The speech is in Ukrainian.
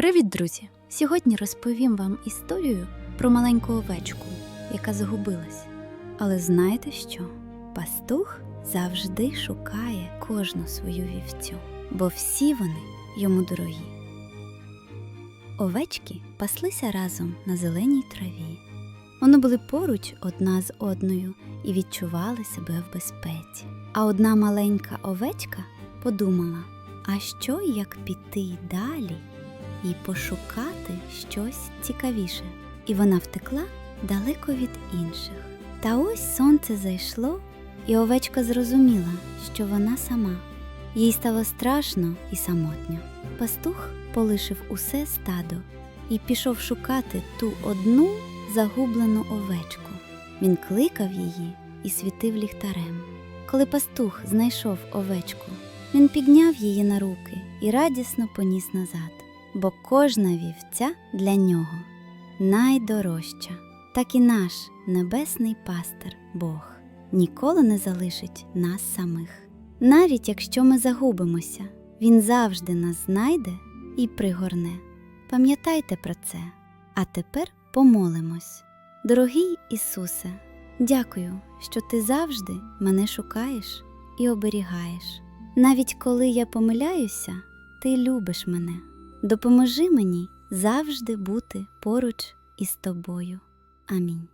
Привіт, друзі! Сьогодні розповім вам історію про маленьку овечку, яка загубилась. Але знаєте що? Пастух завжди шукає кожну свою вівцю, бо всі вони йому дорогі. Овечки паслися разом на зеленій траві. Вони були поруч одна з одною і відчували себе в безпеці. А одна маленька овечка подумала: а що як піти далі і пошукати щось цікавіше? І вона втекла далеко від інших. Та ось сонце зайшло, і овечка зрозуміла, що вона сама. Їй стало страшно і самотньо. Пастух полишив усе стадо і пішов шукати ту одну загублену овечку. Він кликав її і світив ліхтарем. Коли пастух знайшов овечку, він підняв її на руки і радісно поніс назад, бо кожна вівця для нього найдорожча. Так і наш небесний пастир Бог ніколи не залишить нас самих. Навіть якщо ми загубимося, Він завжди нас знайде і пригорне. Пам'ятайте про це. А тепер помолимось. Дорогий Ісусе, дякую, що ти завжди мене шукаєш і оберігаєш. Навіть коли я помиляюся, ти любиш мене. Допоможи мені завжди бути поруч із тобою. Амінь.